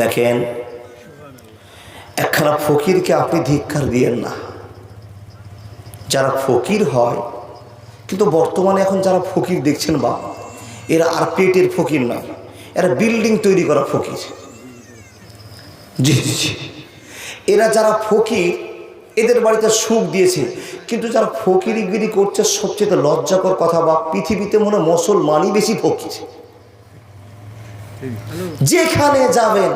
দেখেন, একখানা ফকিরকে আপনি ধিক্ষার দিয়েন না। যারা ফকির হয়, কিন্তু বর্তমানে এখন যারা ফকির দেখছেন বা, এরা আর পেটের ফকির নয়, এরা বিল্ডিং তৈরি করা ফকির। জি জি এরা যারা ফকির, এদের বাড়িতে সুখ দিয়েছে, কিন্তু যারা ফকিরিগিরি করছে, সবচেয়ে লজ্জাকর কথা বা পৃথিবীতে মনে মুসলমানই বেশি ফকির। যেখানে যাবেন,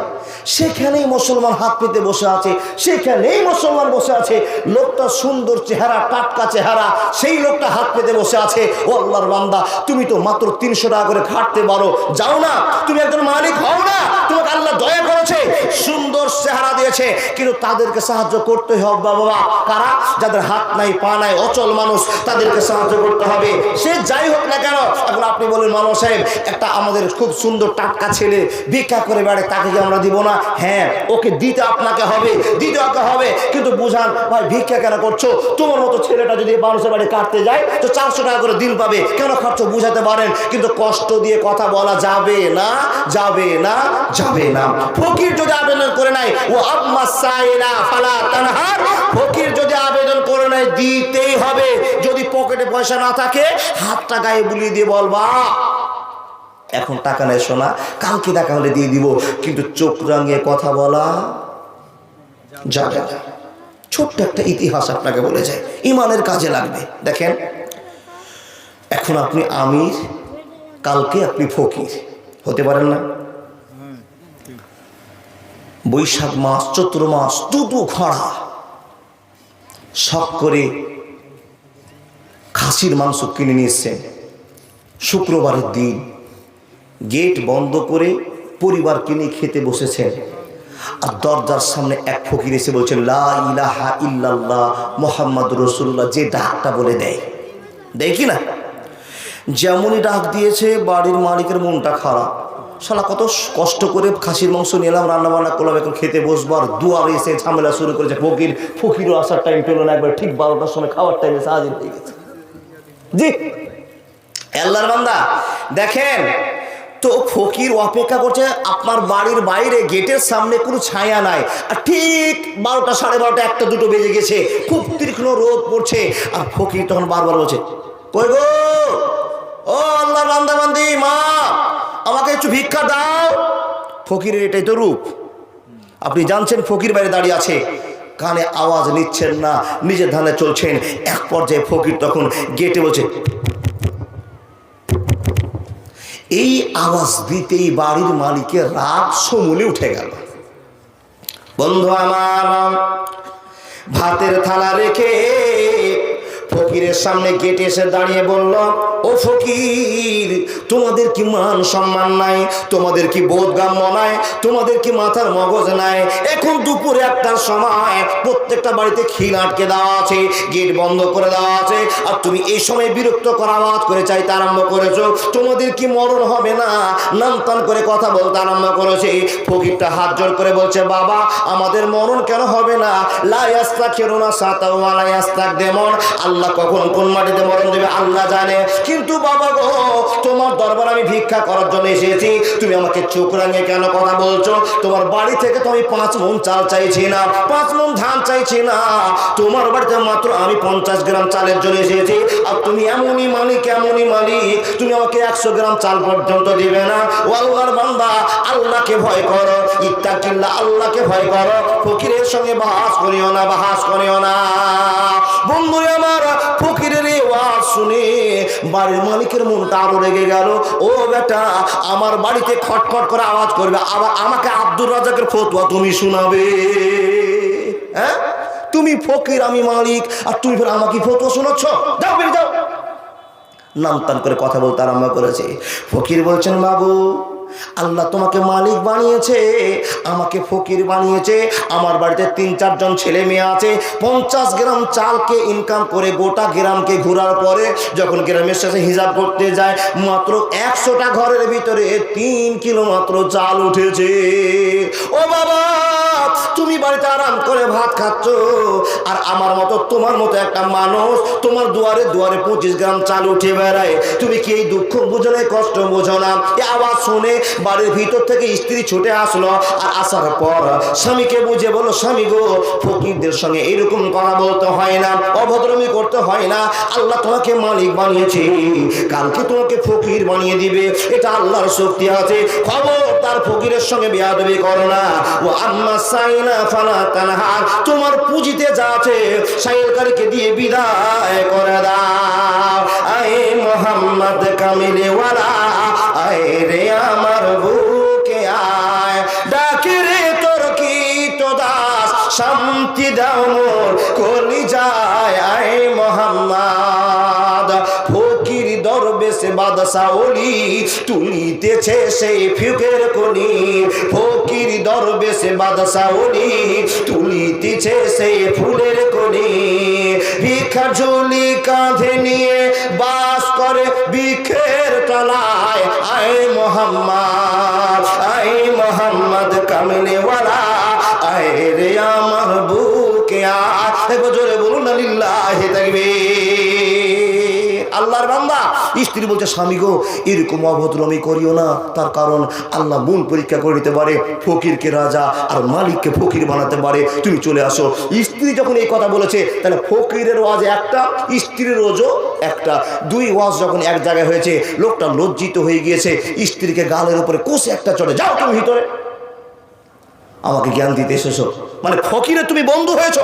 সেখানেই মুসলমান হাত পেতে বসে আছে, সেখানেই মুসলমান বসে আছে। লোকটা সুন্দর চেহারা, টাটকা চেহারা, সেই লোকটা হাত পেতে বসে আছে। ও আল্লাহর বান্দা, তুমি তো মাত্র তিনশো টাকা করে খাটতে পারো। যাও না, তুমি একজন মালিক হও না। তোমাকে আল্লাহ দয়া করেছে, সুন্দর চেহারা দিয়েছে, কিন্তু তাদেরকে সাহায্য করতে হবে বাবা। কারা? যাদের হাত নাই, পা নাই, অচল মানুষ, তাদেরকে সাহায্য করতে হবে। সে যাই হোক না কেন, এখন আপনি বলেন মামা সাহেব, একটা আমাদের খুব সুন্দর টাটকা ছেলে ভিক্ষা করে বেড়ে তাকে কি আমরা দিব না? হ্যাঁ ওকে দিতে আপনাকে হবে, দিতে হবে, কিন্তু বুঝান, ভাই, ভিক্ষা কেন করছ? তোমার মতো ছেলেটা যদি মানুষের বাড়ি কাটতে যায়, তো চারশো টাকা করে দিন পাবে। কেন খাচ্ছ বুঝাতে পারেন, কিন্তু কষ্ট দিয়ে কথা বলা যাবে না যাবে না যাবে না। ফকির যদি আবেদন করে নাই ও আম্মা ফালা তানহার। ফকির যদি আবেদন করে নাই দিতেই হবে। যদি পকেটে পয়সা না থাকে, হাতটা গায়ে বুলিয়ে দিয়ে বলবা এখন টাকা নেই শোনা কালকে টাকা হলে দিয়ে দিব। কিন্তু চোখ রাঙিয়ে কথা বলা যাবে না। ছোট্ট একটা ইতিহাস আপনাকে বলে যায় ইমানের কাজে লাগবে। দেখেন, এখন আপনি আমির, কালকে আপনি ফকির। হতে পারেন না। বৈশাখ মাস, চৈত্র মাস, দুটো খরা। শখ করে খাসির মাংস কিনে নিয়ে এসছেন শুক্রবারের দিন গেট বন্ধ করে পরিবারকে নিয়ে খেতে বসেছেন আর দরজার সামনে এক ফকির এসে বলছেন লা ইলাহা ইল্লাল্লাহ মোহাম্মদ রসুল্লাহ যে ডাকটা বলে দেয়। দেয় না? যেমনই ডাক দিয়েছে, বাড়ির মালিকের মনটা খারাপ। শালা, কত কষ্ট করে খাসির মাংস নিলাম রান্না বান্না করলাম, এখন খেতে বসবো, আর দুয়ার এসে ঝামেলা শুরু করেছে। ফকির, ফকিরও আসার টাইম পেল না, একবার ঠিক বারোটার সময় খাওয়ার টাইমে হাজির হয়ে গেছে। জি। আল্লাহর বান্দা, দেখেন, তো ফকির অপেক্ষা করছে, আপনার বাড়ির বাইরে, গেটের সামনে কোনো ছায়া নাই। আর ঠিক বারোটা, সাড়ে বারোটা, একটা, দুটো বেজে গেছে, খুব তীক্ষ্ণ রোদ পড়ছে, আর ফকির তখন বারবার বলছে, কই গো? ও আল্লাহর বান্দা, বান্দি, মা! আমাকে একটু ভিক্ষা দাও। ফকিরের এটাই তো রূপ। আপনি জানছেন ফকির বাইরে দাঁড়িয়ে আছে। কানে আওয়াজ নিচ্ছেন না, নিজের ধানে চলছেন। এক পর্যায়ে ফকির তখন গেটে বলছে, এই আওয়াজ দিতেই বাড়ির মালিকের রাগ সমূলে উঠে গেল। বন্ধু আমার, ভাতের থালা রেখে ফকিরের সামনে গেটে এসে দাঁড়িয়ে বলল, ও ফকির, তোমাদের কি মান সম্মান নাই? তোমাদের কি বোধগাম্য নাই? তোমাদের কি মাথার মগজ নাই? এখন দুপুরে একটার সময় প্রত্যেকটা বাড়িতে খিল আটকে দেওয়া আছে, গেট বন্ধ করে দেওয়া আছে, আর তুমি এই সময় বিরক্ত করা, আওয়াজ করে চাইতে আরম্ভ করেছ। তোমাদের কি মরণ হবে না? নামতান করে কথা বলতে আরম্ভ করেছে। ফকিরটা হাত জোর করে বলছে, বাবা, আমাদের মরণ কেন হবে না? লাইয়াস্তা খেরো না সাতাও লাইয়াস্তাক দেমন আল্লাহ কখন কোন মাটিতে মরণ দেবে আল্লাহ জানে। কিন্তু বাবা গো, তোমার দরবার আমি ভিক্ষা করার জন্য এসেছি। তুমি আমাকে চোখ রাঙিয়ে কেন কথা বলছো? তোমার বাড়ি থেকে তো আমি পাঁচ মন চাল চাইছি না, পাঁচ মন ধান চাইছি না। তোমার বাড়িতে মাত্র আমি পঞ্চাশ গ্রাম চালের জন্য এসেছি। আর তুমি এমনই মালিক এমনই মালিক। তুমি আমাকে একশো গ্রাম চাল পর্যন্ত দিবে না। ও আল্লাহর বান্দা, আল্লাহকে ভয় করো। ইত্তাকিল্লা, আল্লাহকে ভয় করো। ফকিরের সঙ্গে বাহাস করিও না, বাহাস করিও না। বন্ধু আমার ফকিরের ওয়াজ শুনে বাড়ির মালিকের মনটা আরও রেগে গেল। ও বেটা, আমার বাড়িতে খটখট করে আওয়াজ করবে, আবার আমাকে আব্দুর রাজাকের ফতুয়া তুমি শোনাবে। হ্যাঁ? তুমি ফকির, আমি মালিক, আর তুমি ফের আমাকে ফতুয়া শোনাচ্ছ? যাও বেরিয়ে যাও। নামতান করে কথা বলতে আরম্ভ করেছে। ফকির বলছেন, বাবু আল্লাহ তোমাকে মালিক বানিয়েছে, আমাকে ফকির বানিয়েছে, আমার বাড়িতে তিন, চারজন ছেলে মেয়ে আছে, পঞ্চাশ গ্রাম চালকে ইনকাম করে গোটা গ্রামকে ঘোরার পরে যখন গ্রামের সাথে হিসাব করতে যায়, মাত্র একশোটা ঘরের ভিতরে তিন কিলো মাত্র চাল উঠেছে। ও বাবা! তুমি বাড়িতে আর আরাম করে ভাত খাচ্ছ, আর আমার মতো তোমার মতো একটা মানুষ তোমার দুয়ারে দুয়ারে পঁচিশ গ্রাম চাল উঠে বেড়ায়। তুমি কি এই দুঃখ বোঝো না কষ্ট বোঝো না? এই আওয়াজ শুনে বাড়ির ভিতর থেকে স্ত্রী ছুটে আসলো, আর আসার পর স্বামীকে বুঝে বলো স্বামী গো, ফকিরদের সঙ্গে এরকম কথা বলতে হয় না, অভদ্রমি করতে হয় না। আল্লাহ তোমাকে মালিক বানিয়েছে, কালকে তোমাকে ফকির বানিয়ে দিবে। এটা আল্লাহর শক্তি আছে। খবর তার ফকিরের সঙ্গে বেয়াদবি করো না। ও আম্মা সাইনা ফালা তানহার তোমার পুঁজিতে যা আছে সাইলকারীকে দিয়ে বিদায় করে দাও। আয় মোহাম্মদ কামিলে ওয়ালা আয় রে আমার বুকে আয়। ডাকে রে তোর কি তো দাস শান্তি দাও মোর কলি দরবেশে বাদশা ওলি তুলিতেছে সেই ফিকের কলি ফকির দরবেশে বাদশা ওলি তুলিতেছে সেই ফুলের কলি ভিক্ষা ঝুলি কাঁধে নিয়ে বাস করে ভিক্ষের তলায়। আয় মোহাম্মদ আয় মোহাম্মদ কামলেওয়ালা আয় রে আমার বুকে আয়। জোরে বলুন লিল্লাহি তাকবীর। আল্লাহর বান্দা। স্ত্রী বলছে, স্বামী গো, এরকম অভদ্রমি করিও না। তার কারণ আল্লাহ মন পরীক্ষা করে নিতে পারে, ফকিরকে রাজা আর মালিককে ফকির বানাতে পারে। তুমি চলে আসো। স্ত্রী যখন এই কথা বলেছে, তাহলে ফকিরের ওয়াজ একটা, স্ত্রীর রোজও একটা। দুই ওয়াজ যখন এক জায়গায় হয়েছে, লোকটা লজ্জিত হয়ে গিয়েছে, স্ত্রীকে গালের উপরে কষে একটা চলে যাও তুমি ভিতরে। আমাকে জ্ঞান দিতে এসেছ। মানে ফকিরে তুমি বন্ধু হয়েছ।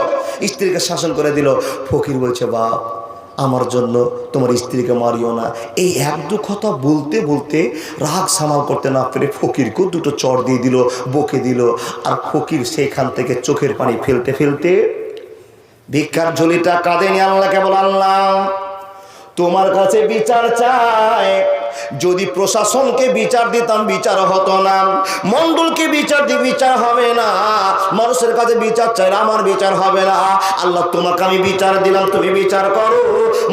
স্ত্রীকে শাসন করে দিল। ফকির বলছে, বাপ আমার জন্য তোমার স্ত্রীকে মারিও না। এই এক দু কথা বলতে বলতে রাগ সামাল করতে না পেরে ফকিরকেও দুটো চর দিয়ে দিল, বকে দিল। আর ফকির সেইখান থেকে চোখের পানি ফেলতে ফেলতে ভিক্ষার ঝুলিটা কাঁদে নিয়ে আল্লাহ কেবল আল্লাহ তোমার কাছে বিচার চাই যদি প্রশাসনকে বিচার দিতাম, বিচার হতো না। মন্ডলকে বিচার দিয়ে বিচার হবে না। মানুষের কাছে বিচার চাই আমার বিচার হবে না। আল্লাহ, তোমাকে আমি বিচার দিলাম, তুমি বিচার করো।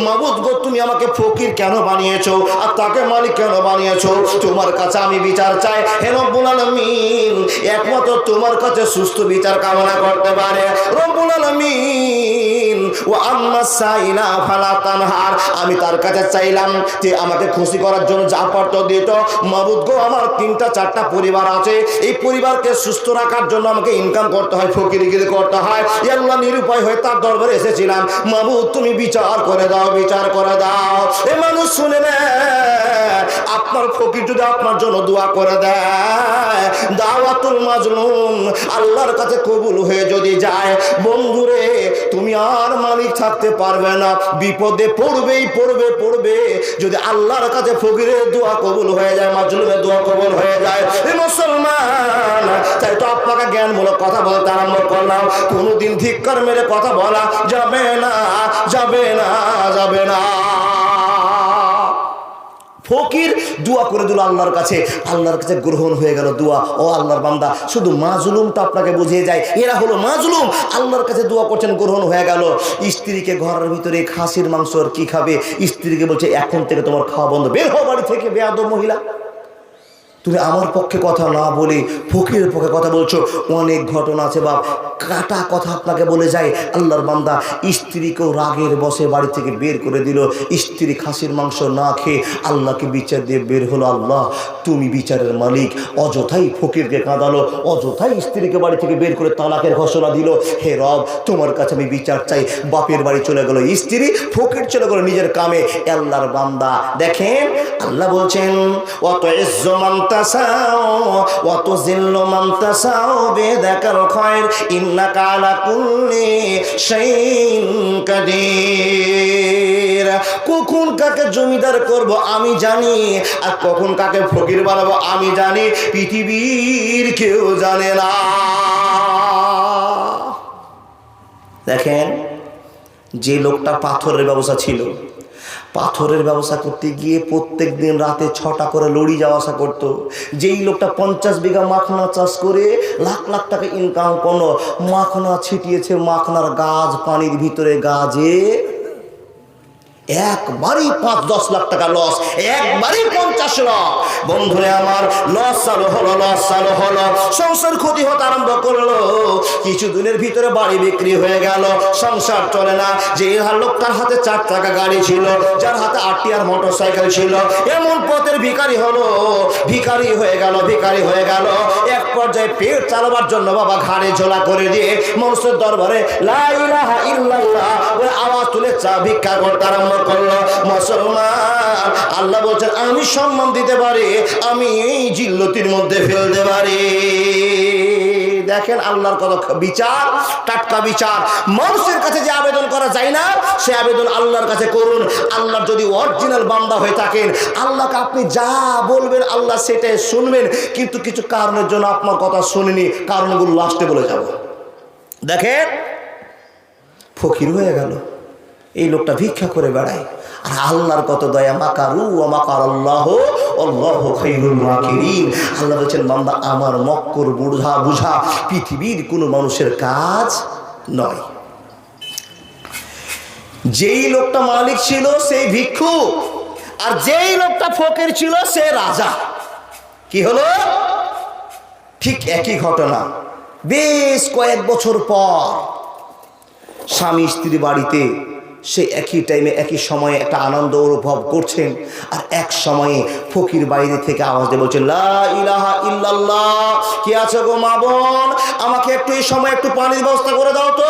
মাবুদ গো, তুমি আমাকে ফকির কেন বানিয়েছো? আর তাকে মালিক কেন বানিয়েছো? তোমার কাছে আমি বিচার চাই। হে রব্বুল আলামিন, একমাত্র তোমার কাছে সুস্থ বিচার কামনা করতে পারে। রব্বুল আলামিন ও আম্মা সাইলা ফালা তানহার। আমি তার কাছে চাইলাম যে আমাকে খুশি করার জন্য যা পারত দিত। মাবুদ গো, আমার তিনটা, চারটা পরিবার আছে। এই পরিবারকে সুস্থ রাখার জন্য আমাকে ইনকাম করতে হয়, ফকিরিগিরি করতে হয়। আল্লাহ নিরুপায় হয়ে তার দরবারে এসেছিলাম। মাবুদ, তুমি বিচার করে দাও, বিচার করে দাও। এ মানুষ শুনে আপনার ফকির যদি আপনার জন্য দোয়া করে দেয়, দাওয়াতুল মাজলুম আল্লাহর কাছে কবুল হয়ে যদি যায়। বন্ধুরে মালিক থাকতে পারবে না। বিপদে পড়বেই পড়বে পড়বে। যদি আল্লাহর কাছে ফকিরের দোয়া কবুল হয়ে যায়, মাজলুমের দোয়া কবুল হয়ে যায়। মুসলমান, তাই তো আপনাকে জ্ঞানমূলক কথা বলতে আরম্ভ করলাম। কোনোদিন ধিক্কার মেরে কথা বলা যাবে না যাবে না যাবে না। ফকির, দোয়া করে দিল আল্লাহর কাছে। আল্লাহর কাছে গ্রহণ হয়ে গেল দোয়া। ও আল্লাহর বান্দা, শুধু মাজলুমটা আপনাকে বুঝিয়ে যায়। এরা হলো মাজলুম। আল্লাহর কাছে দোয়া করছেন, গ্রহণ হয়ে গেল। স্ত্রীকে ঘরের ভিতরে খাসির মাংস আর কি খাবে? স্ত্রীকে বলছে, এখন থেকে তোমার খাওয়া বন্ধ। বের হো বাড়ি থেকে বেয়াদ মহিলা। তুমি আমার পক্ষে কথা না বলে ফকিরের পক্ষে কথা বলছো? অনেক ঘটনা আছে বাপ। কাটা কথা আপনাকে বলে যায়, আল্লাহর বান্দা স্ত্রীকেও রাগের বসে বাড়ি থেকে বের করে দিল। স্ত্রী খাসির মাংস না খেয়ে আল্লাহকে বিচার দিয়ে বের হলো আল্লাহ। তুমি বিচারের মালিক। অযথাই ফকিরকে কাঁদালো, অযথাই স্ত্রীকে বাড়ি থেকে বের করে তালাকের ঘোষণা দিল। হে রব, তোমার কাছে আমি বিচার চাই। বাপের বাড়ি চলে গেল স্ত্রী, ফকির চলে গেল নিজের কামে। আল্লাহর বান্দা দেখেন, আল্লাহ বলছেন অত তাসাও অত জিল্ল মান তাসাও বেদাকাল খয়র, ইন্নাকা আলা কুল্লি শাইইন কাদির। কখন কাকে জমিদার করব আমি জানি, আর কখন কাকে ফকির বানাবো আমি জানি, পৃথিবীর কেউ জানে না। দেখেন, যে লোকটা পাথরের ব্যবসা ছিল পাথরের ব্যবসা করতে গিয়ে প্রত্যেক দিন রাতে ছটা করে লড়ি যাওয়া আসা করতো। যেই লোকটা পঞ্চাশ বিঘা মাখনা চাষ করে লাখ লাখ টাকা ইনকাম করল, মাখনা ছিটিয়েছে, মাখনার গাছ পানির ভিতরে গাছে একবারই পাঁচ, দশ লাখ টাকা লস একবারই পঞ্চাশ লাখ। বন্ধুরে আমার লস চালু হলো লস চালু হলো। সংসার ক্ষতি হতে আরম্ভ করল। কিছুদিনের ভিতরে বাড়ি বিক্রি হয়ে গেল। সংসার চলে না। যে লোকটার হাতে চার টাকা গাড়ি ছিল, যার হাতে আটটি আর মোটর সাইকেল ছিল, এমন পথের ভিখারি হলো। ভিখারি হয়ে গেল, ভিখারি হয়ে গেল। এক পর্যায়ে পেট চালাবার জন্য বাবা ঘাড়ে ঝোলা করে দিয়ে মানুষের দরবারে লা ইলাহা ইল্লাল্লাহ আওয়াজ তুলে চা ভিক্ষা করতে আরম্ভ মুসলমান আল্লাহ বলছেন, আমি সম্মান দিতে পারি, আমি এই জিল্লতির মধ্যে ফেলতে পারি। দেখেন আল্লাহর কত বিচার, টাটকা বিচার। মানুষের কাছে যে আবেদন করা যায় না, সে আবেদন আল্লাহর কাছে করুন। আল্লাহর যদি অরিজিনাল বান্দা হয়ে থাকেন, আল্লাহকে আপনি যা বলবেন, আল্লাহ সেটাই শুনবেন। কিন্তু কিছু কারণের জন্য আপনার কথা শুনিনি, কারণগুলো লাস্টে বলে যাব। দেখেন, ফকির হয়ে গেল। এই লোকটা ভিক্ষা করে বেড়ায়। আর আল্লাহর কত দয়া, মাকারু মাকার আল্লাহ মাকিরিন। আল্লাহ বলছেন, বান্দা, আমার মক্কর বুঝা বুঝা, পৃথিবীর কোনো মানুষের কাজ নয়। যেই লোকটা মালিক ছিল সেই ভিক্ষু আর যেই লোকটা ফকের ছিল, সে রাজা। কি হলো? ঠিক একই ঘটনা। বেশ কয়েক বছর পর স্বামী স্ত্রী বাড়িতে সে একই টাইমে একই সময়ে একটা আনন্দ অনুভব করছেন। আর এক সময়ে ফকির বাইরে থেকে আওয়াজ দিয়ে বলছেন ইলাহা ইল্লাল্লাহ। কি আছে গো মা বোন? আমাকে একটু এই সময় একটু পানির ব্যবস্থা করে দাও তো।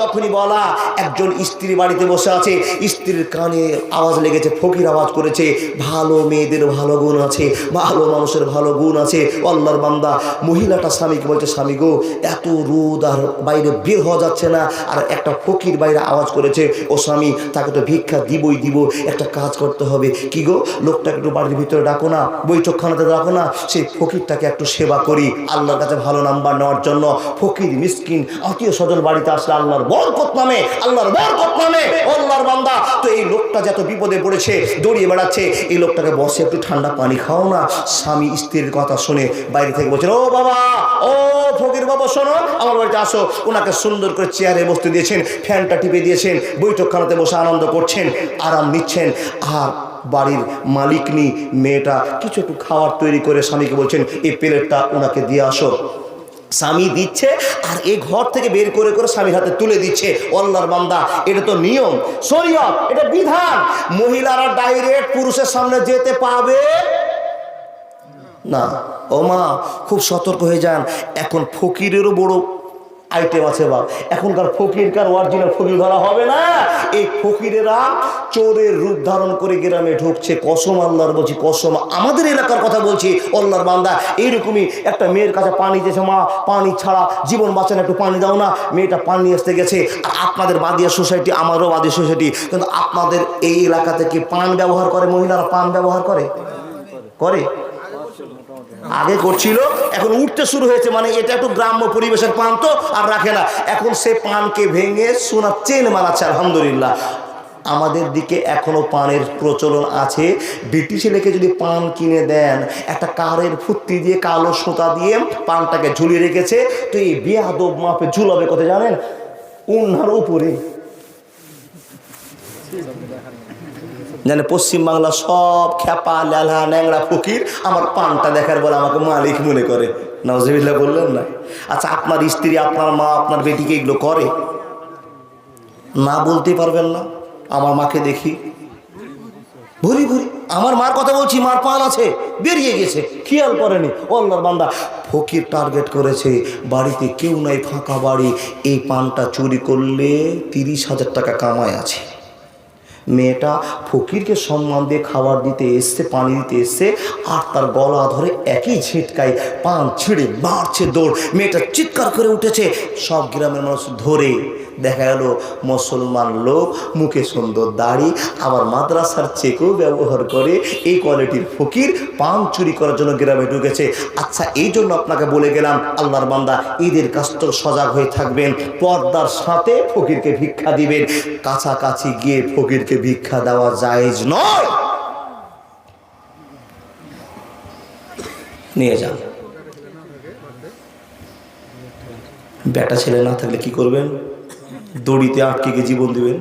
যখনই বলা, একজন স্ত্রী বাড়িতে বসে আছে, স্ত্রীর কানে আওয়াজ লেগেছে, ফকির আওয়াজ করেছে, ভালো মেয়েদের ভালো গুণ আছে, ভালো মানুষের ভালো গুণ আছে, আল্লাহর বান্দা, মহিলাটা স্বামীকে বলছে, স্বামী গো, এত রোদ আর বাইরে বের হওয়া যাচ্ছে না। আর একটা ফকির বাইরে আওয়াজ করেছে, ও স্বামী, তাকে তো ভিক্ষা দিবই, দিব, একটা কাজ করতে হবে। কি গো, লোকটাকে একটু বাড়ির ভিতরে ডাকো না বৈঠকখানাতে ডাকো না, সেই ফকিরটাকে একটু সেবা করি। আল্লাহর কাছে ভালো নাম্বার নেওয়ার জন্য ফকির, মিসকিন আত্মীয় স্বজন বাড়িতে আসলে আল্লাহর বরকত নামে, আল্লাহর বরকত নামে। আল্লাহর বান্দা, তো এই লোকটা যত বিপদে পড়েছে, দৌড়িয়ে বেড়াচ্ছে, এই লোকটাকে বসে একটু ঠান্ডা পানি খাও না। স্বামী স্ত্রীর কথা শুনে বাইরে থেকে বলছেন ও বাবা, ও ফকির বাবা, শোনো, আমার বাড়িতে আসো। ওনাকে সুন্দর করে চেয়ারে বসতে দিয়েছেন, ফ্যানটা টিপে দিয়েছেন, বৈঠকখানাতে বসে আনন্দ করছেন, আরাম নিচ্ছেন। আর বাড়ির মালিকনি মেয়েটা কিছু একটু খাওয়ার তৈরি করে স্বামীকে বলছেন, এই প্লেটটা ওনাকে দিয়ে আসো। স্বামী দিচ্ছে আর এই ঘর থেকে বের করে করে স্বামীর হাতে তুলে দিচ্ছে। অল্লার বান্দা, এটা তো নিয়ম। শরীয়ত, এটা বিধান। মহিলারা ডাইরেক্ট পুরুষের সামনে যেতে পাবে? না। ও মা খুব সতর্ক হয়ে যান। এখন ফকিরেরও বড় আইটেম আছে বা। এখনকার ফকির ফকিরকার অরিজিনাল ফকির ধরা হবে না। এই ফকিরেরা চোরের রূপ ধারণ করে গ্রামে ঢুকছে। কসম আল্লাহর বলছি, কসম। আমাদের এলাকার কথা বলছি আল্লাহর বান্দা। এইরকমই একটা মেয়ের কাছে পানি দিয়েছে, মা, পানি ছাড়া জীবন বাঁচানো, একটু পানি দাও না। মেয়েটা পানি আসতে গেছে। আর আপনাদের বাদিয়া সোসাইটি, আমারও বাদিয়া সোসাইটি। কিন্তু আপনাদের এই এলাকাতে কি পান ব্যবহার করে, মহিলারা পান ব্যবহার করে? করে? আগে করছিল, এখন উঠতে শুরু হয়েছে মানে এটা একটু গ্রাম্য পরিবেশের পান তো, আর রাখে না। এখন সে পানকে ভেঙে সোনার চেন বানাচ্ছে আলহামদুলিল্লাহ। আমাদের দিকে এখনও পানের প্রচলন আছে। ব্রিটিশ লেখে যদি পান কিনে দেন, একটা কারের ফুর্তি দিয়ে, কালো সুতা দিয়ে পানটাকে ঝুলিয়ে রেখেছে, তো এই বেয়াদব মাপে ঝুলাবে কোথায় জানেন? উন্নার উপরে। জানে পশ্চিমবাংলা সব খ্যাপা লেলা ন্যাংরা, ফকির আমার পানটা দেখার বলে আমাকে মালিক মনে করে। নজবিল্লা বললেন না। আচ্ছা আপনার স্ত্রী, আপনার মা, আপনার বেটিকে এগুলো করে? না বলতে পারবেন না। আমার মাকে দেখি। ভুরি ভুরি, আমার মার কথা বলছি, মার পান আছে, বেরিয়ে গেছে, খেয়াল করেনি। অল্লার বান্দা ফকির টার্গেট করেছে, বাড়িতে কেউ নাই, ফাঁকা বাড়ি, এই পানটা চুরি করলে তিরিশ হাজার টাকা কামায় আছে। মেয়েটা ফকিরকে সম্মান দিয়ে খাবার দিতে এসছে, পানি দিতে এসছে, আর তার গলা ধরে একই ঝিটকায় পান ছিঁড়ে মারছে দৌড়। মেয়েটা চিৎকার করে উঠেছে। সব গ্রামের মানুষ ধরে দেখা গেল, মুসলমান লোক মুখে সুন্দর দাড়ি, আবার মাদ্রাসার চেকেও ব্যবহার করে এই কোয়ালিটির ফকির পান চুরি করার জন্য গ্রামে ঢুকেছে। আচ্ছা এই জন্য আপনাকে বলে গেলাম, আল্লাহর বান্দা, ঈদের কাছ তো সজাগ হয়ে থাকবেন, পর্দার সাথে ফকিরকে ভিক্ষা দিবেন, কাছাকাছি গিয়ে ফকিরকে ভিক্ষা দেওয়া জায়েজ নয়। নিয়ে যান। বেটা ছেলে না থাকলে কি করবেন? দড়িতে আটকে গিয়ে জীবন দেবেন।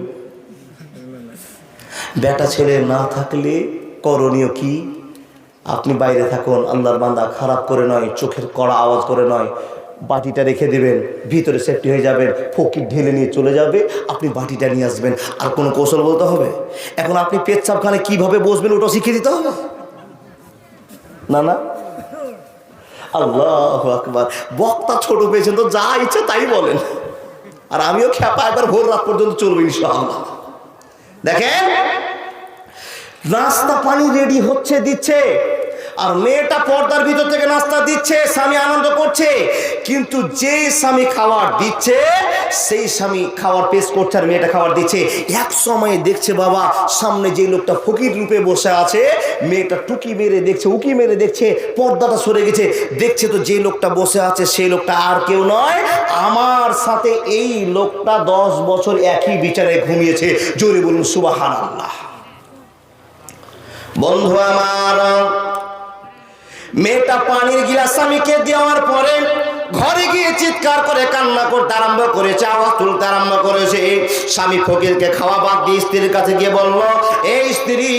বেটা ছেলে না থাকলে করণীয় কি? আপনি বাইরে থাকুন, আল্লাহর বান্দা খারাপ করে নয়, চোখের কড়া আওয়াজ করে নয়। বাটিটা রেখে দেবেন, ভিতরে সেফটি হয়ে যাবেন, ফকির ঢেলে নিয়ে চলে যাবে, আপনি বাটিটা নিয়ে আসবেন। আর কোনো কৌশল বলতে হবে? এখন আপনি পেচ্ছাপখানে কীভাবে বসবেন ওটা শিখিয়ে দিতে হবে? না না? আল্লাহ আকবার। বক্তা ছোট পেয়েছেন তো, যা ইচ্ছে তাই বলেন। আর আমিও খেপা একবার ভোর রাত পর্যন্ত চলবো ইনশাআল্লাহ। দেখেন? রাস্তা পানি রেডি হচ্ছে, দিচ্ছে। আর মেয়েটা পর্দার ভিতর থেকে নাস্তা দিচ্ছে, স্বামী আনন্দ করছে। কিন্তু যে স্বামী খাবার দিচ্ছে, সেই স্বামী খাবার পেশ করছে আর মেয়েটা খাবার দিচ্ছে। এক সময় দেখছে বাবা, সামনে যে লোকটা ফকির রূপে বসে আছে, মেয়েটা টুকি মেরে দেখছে, উকি মেরে দেখছে, পর্দাটা সরে গেছে। দেখছে তো যে লোকটা বসে আছে, সেই লোকটা আর কেউ নয়, আমার সাথে এই লোকটা দশ বছর একই বিচারে ঘুমিয়েছে। জোরে বলুন সুবাহান আল্লাহ বন্ধু আমার মেয়েটা পানির গিলাস আমি স্বামীকে দেওয়ার পরে ঘরে গিয়ে চিৎকার করে, কান্না করতে আরম্ভ করেছে, আওয়াজ তুলতে আরম্ভ করেছে। স্বামী ফকিরকে খাওয়া বাদ দিয়ে স্ত্রীর কাছে গিয়ে বলল, এই স্ত্রী,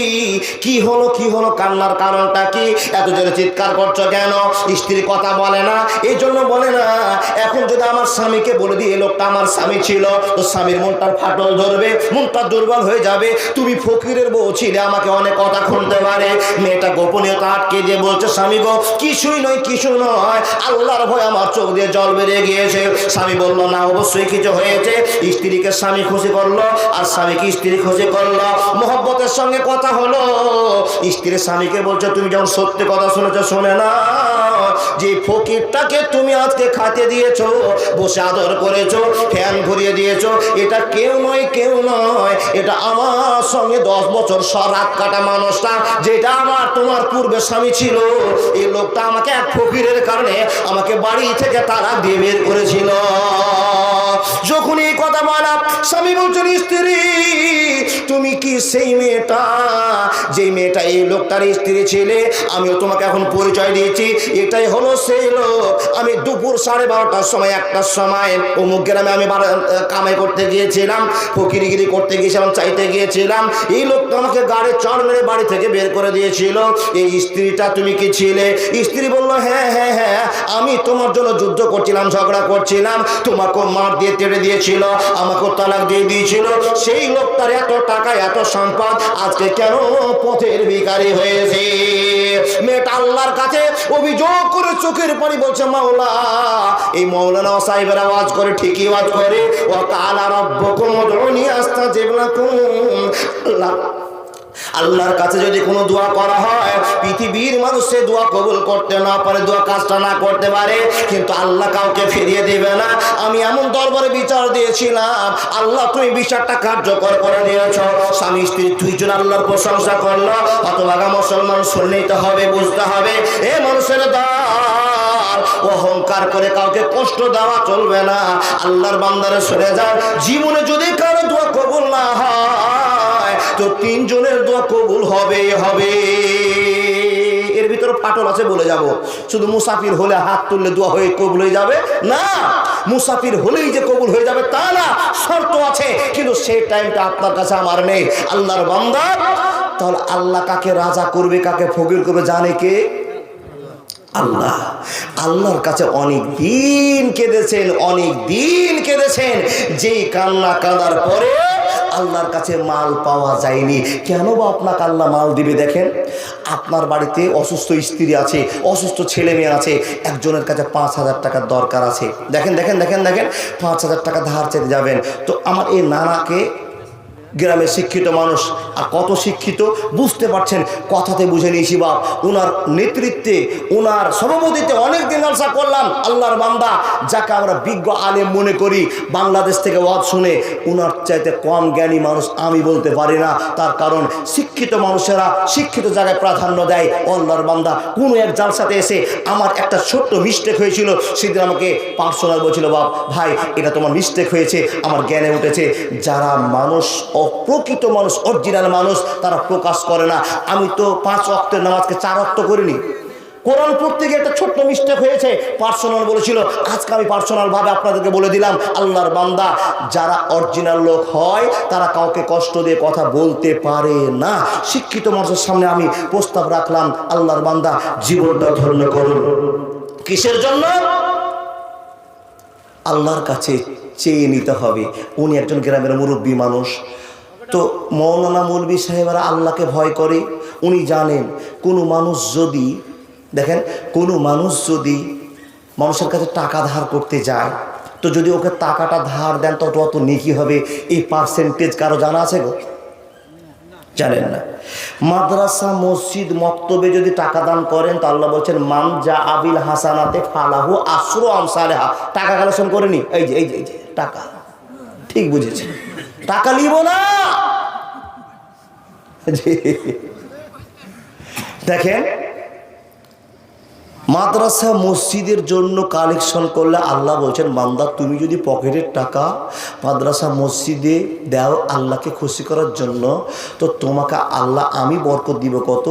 কি হলো কি হলো, কান্নার কারণটা কি? এত জোরে চিৎকার করছ কেন? স্ত্রী কথা বলে না। এই জন্য বলে না, এখন যদি আমার স্বামীকে বলে দিই এই লোকটা আমার স্বামী ছিল, তো স্বামীর মনটার ফাটল ধরবে, মনটা দুর্বল হয়ে যাবে। তুমি ফকিরের বউ ছিলে, আমাকে অনেক কথা খুলতে পারে। মেয়েটা গোপনীয়তা আটকে দিয়ে বলছে, স্বামী গো, কিছুই নয় কিছু নয়। আল্লাহর ভয় আমার চোখ দিয়ে জল বেরিয়ে গিয়েছে। স্বামী বলল, না, অবশ্যই কিছু হয়েছে। স্ত্রীকে স্বামী খুশি করল, আর স্বামীকে স্ত্রী খুশি করল। মোহব্বতের সঙ্গে কথা হলো। স্ত্রী স্বামীকে বলছে, তুমি যখন সত্যি কথা শুনেছো, শুনে না। যে ফকিরটাকে তুমি আজকে খাতে দিয়েছ, বসে আদর করেছ, ফ্যান ঘুরিয়ে দিয়েছ, এটা কেউ নয় কেউ নয়। এটা আমার সঙ্গে দশ বছর সরাত কাটা মানুষটা, যেটা আমার তোমার পূর্বে স্বামী ছিল। এই লোকটা আমাকে এক ফকিরের কারণে আমাকে বাড়ি থেকে তারা দিয়ে বের করেছিল। যখন এই কথা বলা, স্বামী বলছেন, স্ত্রী, তুমি কি সেই মেয়েটা? যেই মেয়েটা এই লোকটার স্ত্রী ছিলে, আমিও তোমাকে এখন পরিচয় দিয়েছি। এটাই হলো সেই লোক। আমি দুপুর সাড়ে বারোটার সময়, একটার সময় অমুক গ্রামে আমি কামাই করতে গিয়েছিলাম ফকিরিগিরি করতে গিয়েছিলাম, চাইতে গিয়েছিলাম। এই লোকটা আমাকে গাড়ি চড় মেরে বাড়ি থেকে বের করে দিয়েছিল। এই স্ত্রীটা তুমি কি ছিলে? স্ত্রী বলল হ্যাঁ হ্যাঁ হ্যাঁ আমি তোমার জন্য যুদ্ধ করছিলাম, ঝগড়া করছিলাম। তোমাকে মার দিয়ে তেড়ে দিয়েছিল আমাকে তালাক দিয়ে দিয়েছিল। সেই লোকটার এত টাকা, এত সম্পদ আজকে কেন পথের বিকারী হয়েছে? মেয়েটা আল্লাহর কাছে অভিযোগ করে চোখের পানি বলছে, মাওলা, এই মৌলানা সাহেবের আওয়াজ করে ঠিকই আওয়াজ করে। ও কালা আল্লাহ আল্লাহর কাছে যদি কোনো দোয়া করা হয়, পৃথিবীর মানুষ সে দোয়া কবুল করতে না পারে, দোয়া কাজটা না করতে পারে, কিন্তু আল্লাহ কাউকে ফিরিয়ে দেবে না। আমি এমন দরবারে বিচার দিয়েছিলাম, আল্লাহ তুমি বিচারটা কার্যকর করে দিয়েছ। স্বামী স্ত্রী দুইজন আল্লাহর প্রশংসা করল, হতভাগা মুসলমান শুনলেই হবে, বুঝতে হবে। এ মানুষের দার অহংকার করে কাউকে কষ্ট দেওয়া চলবে না। আল্লাহর বান্দারে সরে যান। জীবনে যদি কারও দোয়া কবুল না হয় তো তিনজনের দোয়া কবুল হবে হবে। এর ভিতরে ফাটল আছে বলে যাব। শুধু মুসাফির হলে হাত তুললে দোয়া হয়ে কবুল হয়ে যাবে? না! মুসাফির হলেই যে কবুল হয়ে যাবে তা না, শর্ত আছে। কিন্তু সেই টাইমটা আপনার কাছে আমার নেই। আল্লাহর বান্দা, তাহলে আল্লাহ কাকে রাজা করবে, কাকে ফকির করবে, জানে কে? আল্লাহ। আল্লাহর কাছে অনেক দিন কেঁদেছেন, অনেক দিন কেঁদেছেন। যেই কান্না কাঁদার পরে আল্লাহর কাছে মাল পাওয়া যায়নি। কেন বা আপনাকে আল্লাহ মাল দিবে দেখেন? আপনার বাড়িতে অসুস্থ স্ত্রী আছে, অসুস্থ ছেলে মেয়ে আছে, একজনের কাছে পাঁচ হাজার টাকার দরকার আছে। দেখেন দেখেন দেখেন দেখেন, পাঁচ হাজার টাকা ধার চেতে যাবেন। তো আমার এই নানাকে গ্রামের শিক্ষিত মানুষ। আর কত শিক্ষিত? বুঝতে পারছেন, কথাতে বুঝে নিয়েছি বাপ। ওনার নেতৃত্বে ওনার সভাপতিতে অনেক দিন জলসা করলাম, আল্লাহর বান্দা। যাকে আমরা বিজ্ঞ আলেম মনে করি, বাংলাদেশ থেকে ওয়াজ শুনে ওনার চাইতে কম জ্ঞানী মানুষ আমি বলতে পারি না। তার কারণ, শিক্ষিত মানুষেরা শিক্ষিত জায়গায় প্রাধান্য দেয়। আল্লাহর বান্দা, কোনো এক জালসাতে এসে আমার একটা ছোট্ট মিস্টেক হয়েছিল, সেদিন আমাকে পার্সোনাল বলছিল, বাপ, ভাই, এটা তোমার মিস্টেক হয়েছে, আমার জ্ঞানে উঠেছে। যারা মানুষ অপ্রকৃত মানুষ, অরিজিনাল মানুষ তারা প্রকাশ করে না। আমি তো পাঁচ অক্টের নামাজকে চার অক্ট করিনি। কোরআন পড়তে গিয়ে একটা ছোট্ট মিস্টেক হয়েছে। পার্সোনাল বলেছিল। আজকে আমি পার্সোনাল ভাবে আপনাদেরকে বলে দিলাম, আল্লাহর বান্দা, যারা অরিজিনাল লোক হয়, তারা কাউকে কষ্ট দিয়ে কথা বলতে পারে না। শিক্ষিত মানুষের সামনে আমি প্রস্তাব রাখলাম, আল্লাহর বান্দা, জীবনটা ধন্য করুন। কিসের জন্য? আল্লাহর কাছে চেয়ে নিতে হবে। উনি একজন গ্রামের মুরব্বী মানুষ। তো মৌলানা মৌলবী সাহেবরা আল্লাহকে ভয় করে। উনি জানেন, কোনো মানুষ যদি, দেখেন, কোনো মানুষ যদি মানুষের কাছে টাকা ধার করতে যায়, তো যদি ওকে টাকাটা ধার দেন তত অত নেকি হবে। এই পার্সেন্টেজ কারও জানা আছে গো? জানেন না। মাদ্রাসা, মসজিদ, মক্তবে যদি টাকা দান করেন, তো আল্লাহ বলছেন, মান যা আবিল হাসানাতে ফালাহু আশ্র আমসালেহা টাকা কালেকশন করেনি? এই যে এই যে এই যে, টাকা। ঠিক বুঝেছি টাকা নিব না। দেখেন মাদ্রাসা মসজিদের জন্য কালেকশন করলে আল্লাহ বলছেন, বান্দা, তুমি যদি পকেটের টাকা মাদ্রাসা মসজিদে দাও আল্লাহকে খুশি করার জন্য, তো তোমাকে আল্লাহ আমি বরকত দিব কত?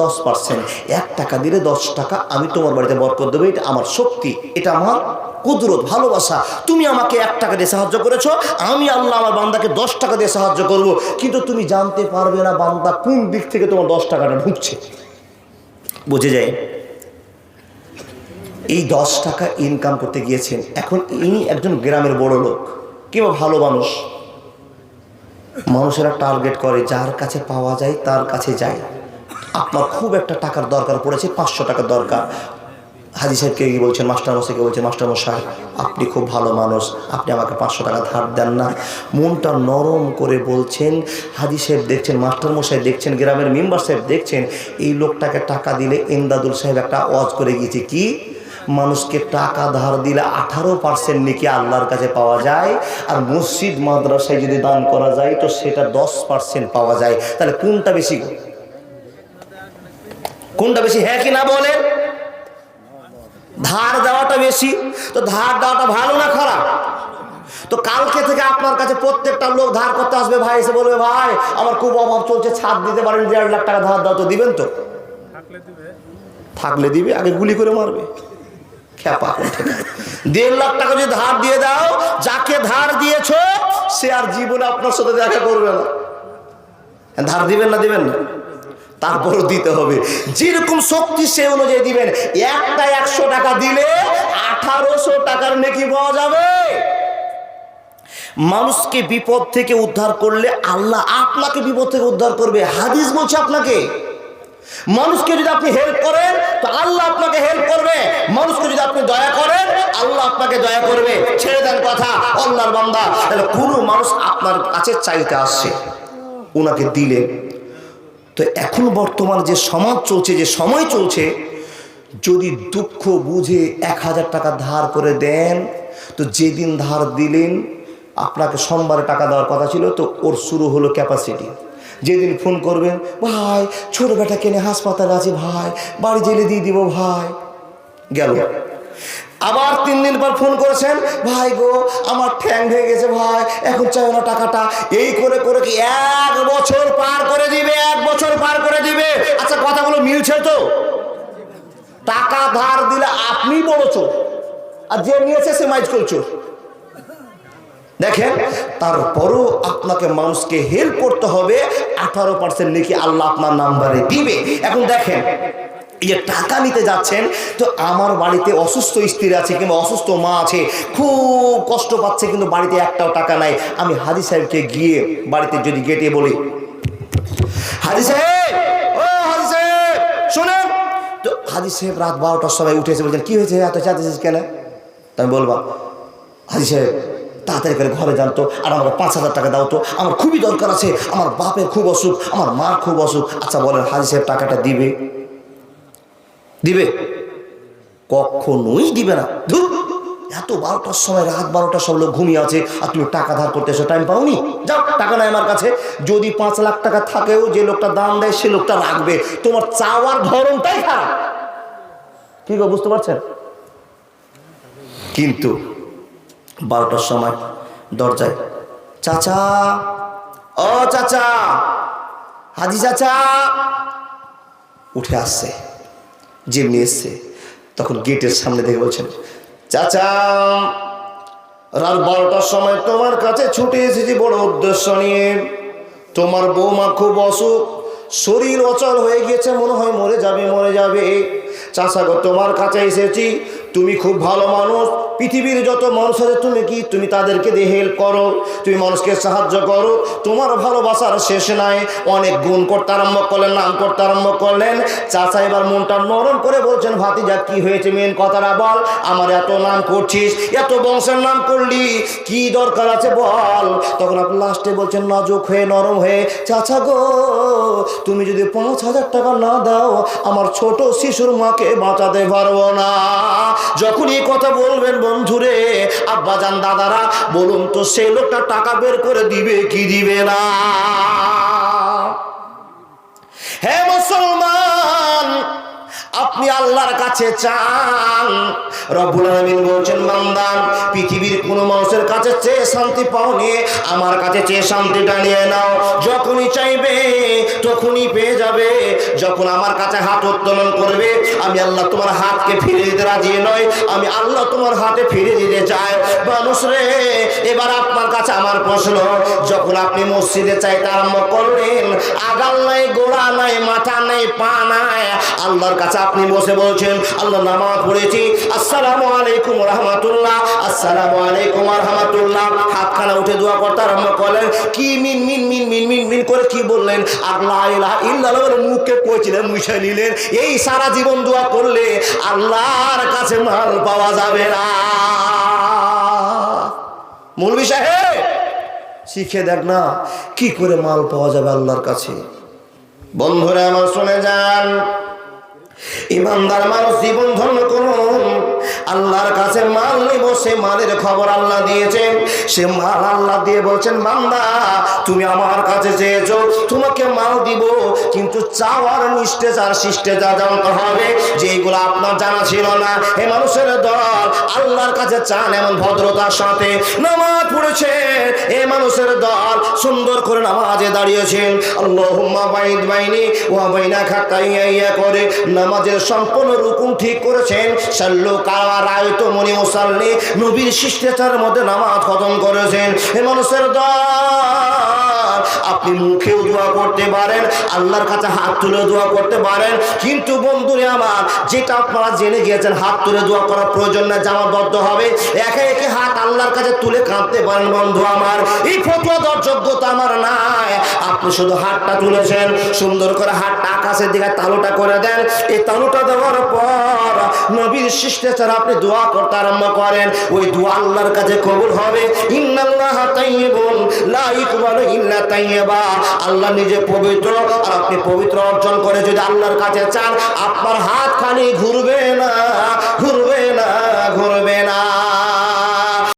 দশ পার্সেন্ট এক টাকা দিলে দশ টাকা আমি তোমার বাড়িতে বরকত দেবো, এটা আমার শক্তি, এটা আমার কুদরত, ভালোবাসা। তুমি আমাকে এক টাকা দিয়ে সাহায্য করেছ, আমি আল্লাহ আমার বান্দাকে দশ টাকা দিয়ে সাহায্য করব, কিন্তু তুমি জানতে পারবে না বান্দা কোন দিক থেকে তোমার দশ টাকাটা ঢুকছে। বুঝে যায়? এই দশ টাকা ইনকাম করতে গিয়েছেন। এখন ইনি একজন গ্রামের বড় লোক। কিংবা ভালো মানুষ? মানুষেরা টার্গেট করে, যার কাছে পাওয়া যায় তার কাছে যায়। আপনার খুব একটা টাকার দরকার পড়েছে, পাঁচশো টাকার দরকার। হাজি সাহেবকে গিয়ে বলছেন? মাস্টার মশাইকে বলছেন? মাস্টার মশাই, আপনি খুব ভালো মানুষ, আপনি আমাকে পাঁচশো টাকা ধার দেন না। মনটা নরম করে বলছেন, হাজি সাহেব দেখছেন, মাস্টার মশাই দেখছেন, গ্রামের মেম্বার সাহেব দেখছেন, এই লোকটাকে টাকা দিলে এমদাদুল সাহেব একটা ওয়াজ করে গিয়েছে, কি? মানুষকে টাকা ধার দিলে আঠারো পার্সেন্ট নাকি আল্লাহর কাছে পাওয়া যায় আর মসজিদ মাদ্রাসায় যদি দান করা যায় তো সেটা দশ পার্সেন্ট পাওয়া যায়। তাহলে কোনটা বেশি কোনটা বেশি? হ্যাঁ কি না বলেন? ধার দেওয়াটা বেশি। তো ধার দেওয়াটা ভালো না খারাপ? তো কালকে থেকে আপনার কাছে প্রত্যেকটা লোক ধার করতে আসবে ভাই এসে বলবে ভাই আমার খুব অভাব চলছে ছাদ দিতে পারেন দেড় লাখ টাকা ধার দাও তো দিবেন তো? থাকলে দিবে আগে গুলি করে মারবে। দেড় লাখ টাকা যদি ধার দিয়ে দাও, যাকে ধার দিয়েছ, সে আর জীবনে আপনার সাথে দেখা করবে না। ধার দিবেন না দিবেন না? তারপরও দিতে হবে। যেরকম শক্তি সে অনুযায়ী দিবেন। একটা একশো টাকা দিলে আঠারোশো টাকার নেকি পাওয়া যাবে। মানুষকে বিপদ থেকে উদ্ধার করলে আল্লাহ আপনাকে বিপদ থেকে উদ্ধার করবে। হাদিস বলছে আপনাকে। মানুষকে যদি আপনি হেল্প করেন, তো আল্লাহ আপনাকে হেল্প করবে। মানুষকে যদি আপনি দয়া করেন, আল্লাহ আপনাকে দয়া করবে। ছেড়ে দেন কথা আল্লাহর বান্দা। তাহলে কোনো মানুষ আপনার কাছে চাইতে আসছে ওনাকে দিলেন তো এখন বর্তমান যে সমাজ চলছে, যে সময় চলছে, যদি দুঃখ বুঝে এক হাজার টাকা ধার করে দেন, তো যেদিন ধার দিলেন, আপনাকে সোমবারে টাকা দেওয়ার কথা ছিল, তো ওর শুরু হলো ক্যাপাসিটি যেদিন ফোন করবেন, ভাই, ছোট বেটা কেনে হাসপাতালে আছে ভাই, বাড়ি জেলে দিয়ে দিব ভাই। গেল। আবার তিন দিন পর ফোন করেছেন, ভাই গো, আমার ঠ্যাং ভেঙে গেছে ভাই, এখন চাই না টাকাটা। এই করে করে কি এক বছর পার করে দিবে, এক বছর পার করে দিবে? আচ্ছা কথাগুলো মিলছে তো? টাকা ধার দিলে আপনি বড় চোর, আর যে নিয়েছে সে মাইজ চোর। দেখেন, তারপরও আপনাকে মানুষকে হেল্প করতে হবে, আঠারো পার্সেন্ট নাকি আল্লাহ আপনার নাম্বারে দিবে। এখন দেখেন যে টাকা নিতে যাচ্ছেন, তো আমার বাড়িতে অসুস্থ স্ত্রী আছে কিংবা অসুস্থ মা আছে, খুব কষ্ট পাচ্ছে কিন্তু বাড়িতে একটাও টাকা নাই। আমি হাজি সাহেবকে গিয়ে বাড়িতে যদি গেটে বলি, হাজি সাহেব, ও হাজি সাহেব, শুনেন। তো হাজি সাহেব রাত বারোটার সময় উঠে এসে বলছেন, কি হয়েছে? এত চাচ্ছিস কেন? আমি বলবা হাজি সাহেব তাড়াতাড়ি করে ঘরে জানতো আর আমাকে পাঁচ হাজার টাকা দাও তো। আমার খুবই দরকার আছে, আমার বাপের খুব অসুখ, আমার মার খুব অসুখ। আচ্ছা বলেন, হাজি সাহেব টাকাটা দিবে? দিবে? কখনোই দিবে না। এত বারোটার সময়, রাত বারোটার সব লোক ঘুমিয়ে আছে, আর তুমি টাকা ধার করতে এসো টাইম পাওনি? যাও, টাকা নাই আমার কাছে। যদি পাঁচ লাখ টাকা থাকেও, যে লোকটা দাম দেয়, সে লোকটা রাখবে। তোমার চাওয়ার ধরনটাই খারাপ। কি গো, বুঝতে পারছেন? কিন্তু বারোটার সময় দরজায়, চাচা, ও চাচা, হাজি চাচা। উঠে আসছে যেমনি এসছে। তখন গেটের সামনে দেখে বলছেন, চাচা, রাত বারোটার সময় তোমার কাছে ছুটে এসেছি বড় উদ্দেশ্য নিয়ে। তোমার বৌমা খুব অসুখ, শরীর অচল হয়ে গিয়েছে, মনে হয় মরে যাবে মরে যাবে। চাষা তোমার কাছে এসেছি, তুমি খুব ভালো মানুষ পৃথিবীর যত মানুষ আছে, তুমি কি, তুমি তাদেরকে দিয়ে হেল্প করো? তুমি মানুষকে সাহায্য করো? তোমার ভালোবাসার শেষ নাই। অনেক গুণ করতে আরম্ভ করলেন নাম করতে আরম্ভ করলেন। চাচা এবার মনটা নরম করে বলছেন, ভাতিজা, কি হয়েছে? মেন কথাটা বল। আমার এত নাম করছিস, এত বংশের নাম করলি, কি দরকার আছে বল? তখন আপনি লাস্টে বলছেন, নাজুক হয়ে, নরম হয়ে, চাচা গো, তুমি যদি পাঁচ হাজার টাকা না দাও, আমার ছোট শিশুর মাকে বাঁচাতে পারব না। যখন এই কথা বলবেন বন্ধুরে, আব্বাজান দাদারা, বলুন তো সে লোকটা টাকা বের করে দিবে কি দিবে না? হে মুসলমান আপনি আল্লাহর কাছে চান। রব্বুল আলামিন বলছেন বান্দান পৃথিবীর কোনো মানুষের কাছে চেয়ে শান্তি পাওনি আমার কাছে চেয়ে শান্তিটা নিয়ে নাও। যখনই চাইবে, তখনই পেয়ে যাবে। যখন আমার কাছে হাত উত্তোলন করবে, আমি আল্লাহ তোমার হাতকে ফিরে দিতে রাজি নয় আমি আল্লাহ তোমার হাতে ফিরে দিতে চাই। মানুষ রে, এবার আপনার কাছে আমার প্রশ্ন, যখন আপনি মসজিদে চাইতে আরম্ভ করলেন, আগাল নাই, গোড়া নাই, মাথা নাই, পা নাই, আল্লাহর কাছে আপনি বসে বলছেন, আল্লাহ নামাজ পড়েছি। আসসালামু আলাইকুম রহমতুল্লাহ, আসসালামু আলাইকুম রহমতুল্লাহ। হাতখানা উঠে দোয়া করতে আরম্ভ করলেন। কি মিন মিন মিন মিন মিন মিন করে কি বললেন? আল্লাহ ইলাহা মুখকে কইছিলেন, মুছে নিলেন। এই সারা জীবন দোয়া করলে আল্লাহর কাছে মাল পাওয়া যাবে না। মৌলবি সাহেব, শিখে দেখ না, কি করে মাল পাওয়া যাবে আল্লাহর কাছে। বন্ধুরা আমার শুনে যান। ইমানদার মানুষ জীবন ধন্য করুন। আল্লাহর কাছে মাল নিব, সে মালের খবর আল্লাহ দিয়েছেন। সে মাল আল্লাহ দিয়ে বলছেন, বান্দা, তুমি আমার কাছে চেয়েছো, তোমাকে মাল দিব, কিন্তু চাওয়ার নিষ্ঠেচার শিষ্টেচার জানতে হবে, যে এইগুলো আপনার জানা ছিল না। হে মানুষের দল, আল্লাহর কাছে চান এমন ভদ্রতার সাথে। নামাজ পড়েছে। এ মানুষের দল, সুন্দর করে নামাজে দাঁড়িয়েছেন। বাইদ বাইনি ওয়া বাইনা খাতাইয়া ইয়া করে নামাজের সম্পূর্ণ রুকুন ঠিক করেছেন। সাল্লু কাওয়া রায় তো মনি মুসাল্লি নবীর শিষ্টাচারের মধ্যে নামাজ খতম করেছেন। মানুষের আপনি মুখেও দোয়া করতে পারেন, আল্লাহর কাছে হাত তুলে দোয়া করতে পারেন। কিন্তু বন্ধুরে আমার, যেটা আপনারা জেনে গিয়েছেন, হাত তুলে দোয়া করার প্রয়োজন না জামাবদ্ধ হবে। একে একে হাত আল্লাহর কাছে তুলে কাঁদতে পারেন বন্ধু আমার। এই ফতুয়া দেওয়ার যোগ্যতা আমার নাই। আপনি শুধু হাতটা তুলেছেন, সুন্দর করে হাতটা আকাশের দিকে তালুটা করে দেন। এই তালুটা দেওয়ার পর নবীর শিষ্টাচার আপনি দোয়া করতে আরম্ভ করেন, ওই দোয়া আল্লাহর কাছে কবুল হবে। আল্লাহ নিজে পবিত্র, আর আপনি পবিত্র অর্জন করে যদি আল্লাহর কাছে চান, আপনার হাত খালি ঘুরবে না ঘুরবে না ঘুরবে না।